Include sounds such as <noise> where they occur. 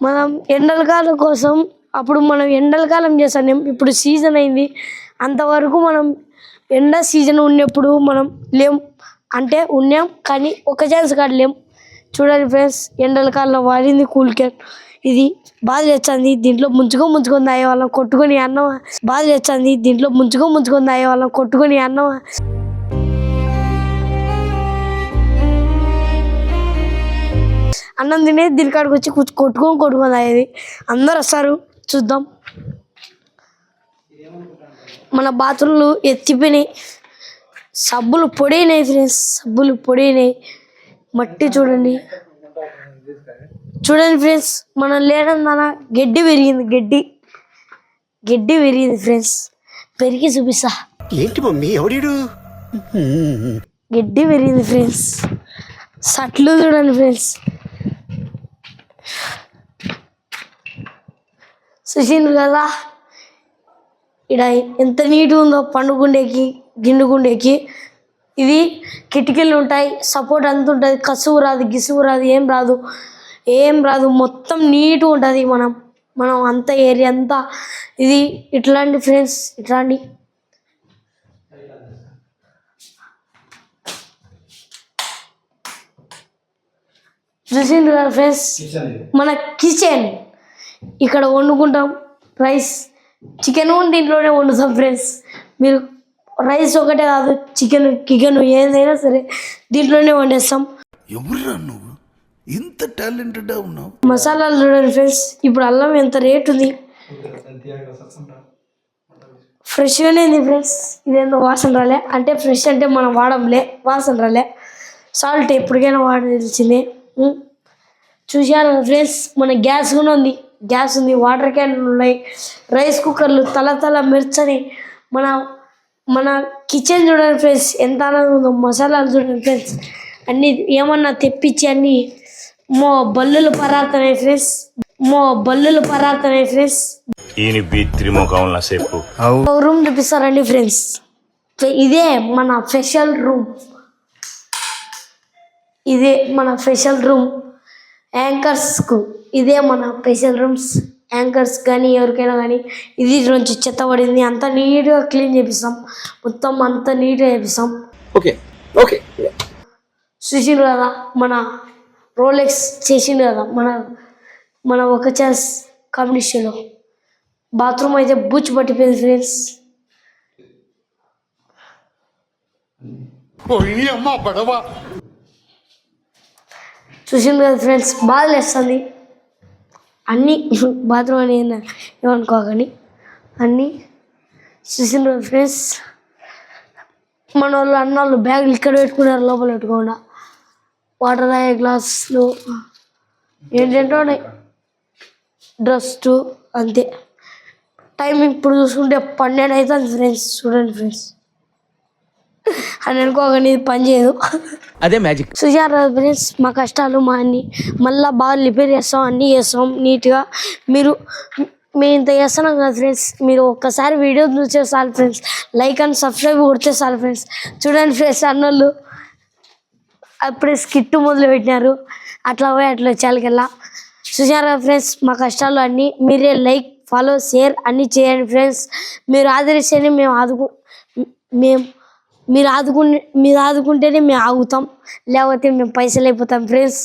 మనం ఎండలకాలం కోసం అప్పుడు మనం ఎండలకాలం చేస్తాం. ఇప్పుడు సీజన్ అయింది. అంతవరకు మనం ఎండ సీజన్ ఉన్నప్పుడు మనం లేం. అంటే ఉన్నాం కానీ ఒక ఛాన్స్ కాదు లేం. చూడండి ఫ్రెండ్స్ ఎండలకాలంలో వాడింది కూల్ క్యాన్. ఇది బాధ తెచ్చింది దీంట్లో ముంచుకో ముంచుకొని తాగే వాళ్ళం కొట్టుకొని అన్నం బాధ తెచ్చింది దీంట్లో ముంచుకో ముంచుకొని తాగే వాళ్ళం కొట్టుకొని అన్నం. అన్నం తినేది దీని కాడికి వచ్చి కొట్టుకొని కొట్టుకొని తాగేది. అందరు వస్తారు. చూద్దాం. మన బాత్రూమ్లు ఎత్తిపోయినాయి. సబ్బులు పొడినాయి ఫ్రెండ్స్ సబ్బులు పొడినాయి. మట్టి చూడండి. చూడండి ఫ్రెండ్స్ మనం లేనందన గడ్డి పెరిగింది. గడ్డి. గడ్డి పెరిగింది ఫ్రెండ్స్ పెరిగి చూపిస్తా. ఏంటి మమ్మీ? ఎవడీడు? గడ్డి పెరిగింది ఫ్రెండ్స్ సట్లు చూడండి ఫ్రెండ్స్ చూసిండ్రు కదా? ఇక్కడ ఎంత నీట్గా ఉందో పండుగుండేకి గిండుగుండేకి. ఇది కిటికీలు ఉంటాయి సపోర్ట్ అంత ఉంటుంది కసువు రాదు గిసువు రాదు ఏం రాదు. ఏం రాదు మొత్తం నీట్గా ఉంటుంది మనం మనం అంత ఏరియా అంతా. ఇది ఇట్లాంటి ఫ్రెండ్స్ ఇట్లాంటి. చూసిండ్రు కదా ఫ్రెండ్స్ మన కిచెన్. ఇక్కడ వండుకుంటాం. రైస్ చికెన్ దీంట్లోనే వండుతాం ఫ్రెండ్స్ మీరు రైస్ ఒకటే కాదు చికెన్ చికెన్ ఏదైనా సరే దీంట్లోనే వండేస్తాం. ఎవరురా నువ్వు? ఇంత టాలెంటెడ్ ఉన్నావు. మసాలాలు చూడండి ఫ్రెండ్స్ ఇప్పుడు అల్లం ఎంత రేట్ ఉంది? ఫ్రెష్గానే ఉంది ఫ్రెండ్స్ ఇదేందో వాసన రాలే. అంటే ఫ్రెష్ అంటే మనం వాడంలే వాసన రాలే. సాల్ట్ ఎప్పటికైనా వాడాల్సిందే. చూశారు ఫ్రెండ్స్ మన గ్యాస్ కూడా ఉంది. గ్యాస్ ఉంది వాటర్ క్యాన్లు ఉన్నాయి రైస్ కుక్కర్లు తల తల మెర్చని మన మన కిచెన్ చూడండి ఫ్రెండ్స్ ఎంత ఆనందం ఉందో మసాలాలు చూడండి ఫ్రెండ్స్ అన్నీ ఏమన్నా తెప్పించి అన్నీ మో బల్లులు పరాడుతున్నాయి ఫ్రెండ్స్ మో బల్లులు పరాడుతున్నాయి ఫ్రెండ్స్ రూమ్ చూపిస్తారండి ఫ్రెండ్స్ ఇదే మన స్పెషల్ రూమ్ ఇదే మన స్పెషల్ రూమ్ యాంకర్స్కు. ఇదే మన స్పెషల్ రూమ్స్. యాంకర్స్ కానీ ఎవరికైనా కానీ ఇది నుంచి చెత్త పడింది. అంతా నీట్గా క్లీన్ చేపిస్తాం. మొత్తం అంతా నీట్గా చేపిస్తాం. ఓకే. ఓకే. చూసిండు కదా మన రోలెక్స్ చేసిండు కదా మన మన ఒక ఛాన్స్ కాంపిటీషన్లో బాత్రూమ్ అయితే బూచి పట్టిపోయింది ఫ్రెండ్స్. చూసింది కదా ఫ్రెండ్స్ బాగా లేస్తుంది. అన్నీ <laughs> బాత్రూమ్ అని ఏమనుకోకండి. అన్నీ చూసింది కదా ఫ్రెండ్స్. మన వాళ్ళు అన్న వాళ్ళు బ్యాగులు ఇక్కడ పెట్టుకున్నారు లోపల పెట్టుకోకుండా. వాటర్ తాగే గ్లాసులు. ఏంటంటే ఉన్నాయి డ్రెస్ అంతే. టైం ఇప్పుడు చూసుకుంటే పన్నెండు అవుతుంది ఫ్రెండ్స్. చూడండి ఫ్రెండ్స్. <laughs> అని అనుకోకండి ఇది పని చేయదు. <laughs> అదే మ్యాజిక్. సుజాత ఫ్రెండ్స్ మా కష్టాలు మా అన్ని మళ్ళీ బాగా రిపేర్ చేస్తాం అన్నీ చేస్తాం నీట్గా. మీరు మేము ఇంత చేస్తున్నాం కదా ఫ్రెండ్స్ మీరు ఒక్కసారి వీడియో చూసే చాలు ఫ్రెండ్స్ లైక్ అండ్ సబ్స్క్రైబ్ కొడితే చాలు ఫ్రెండ్స్ చూడండి ఫ్రెండ్స్ అన్నోళ్ళు. అప్పుడే స్కిట్ మొదలు పెట్టినారు అట్లా పోయి అట్లా వచ్చేకల్లా చూసారా ఫ్రెండ్స్ మా కష్టాలు అన్నీ మీరే లైక్ ఫాలో షేర్ అన్నీ చేయండి ఫ్రెండ్స్ మీరు ఆదరిస్తేనే మేము ఆదుకు మేము మీరు ఆదుకు మీరు ఆదుకుంటేనే మేము ఆగుతాం. లేకపోతే మేము పైసలు అయిపోతాం ఫ్రెండ్స్